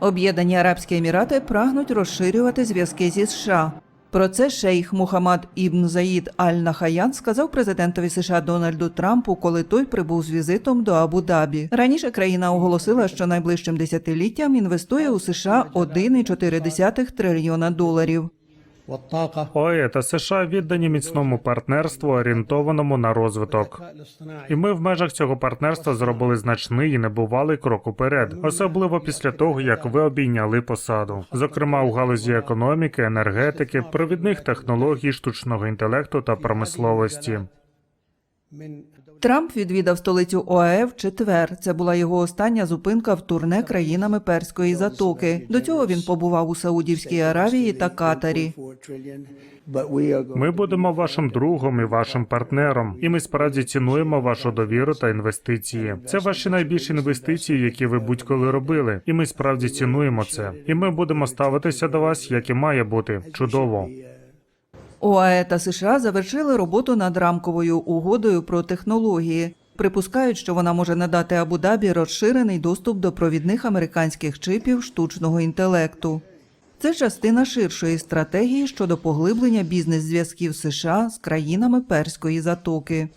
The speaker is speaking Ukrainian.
Об'єднані Арабські Емірати прагнуть розширювати зв'язки зі США. Про це шейх Мухаммад Ібн Заїд Аль Нахаян сказав президентові США Дональду Трампу, коли той прибув з візитом до Абу-Дабі. Раніше країна оголосила, що найближчим десятиліттям інвестує у США 1,4 трильйона доларів. ОАЕ та США віддані міцному партнерству, орієнтованому на розвиток. І ми в межах цього партнерства зробили значний і небувалий крок уперед, особливо після того як ви обійняли посаду, зокрема у галузі економіки, енергетики, провідних технологій, штучного інтелекту та промисловості. Трамп відвідав столицю ОАЕ в четвер. Це була його остання зупинка в турне країнами Перської затоки. До цього він побував у Саудівській Аравії та Катарі. Ми будемо вашим другом і вашим партнером, і ми справді цінуємо вашу довіру та інвестиції. Це ваші найбільші інвестиції, які ви будь-коли робили. І ми справді цінуємо це. І ми будемо ставитися до вас, як і має бути. Чудово. ОАЕ та США завершили роботу над рамковою угодою про технології. Припускають, що вона може надати Абу-Дабі розширений доступ до провідних американських чипів штучного інтелекту. Це частина ширшої стратегії щодо поглиблення бізнес-зв'язків США з країнами Перської затоки.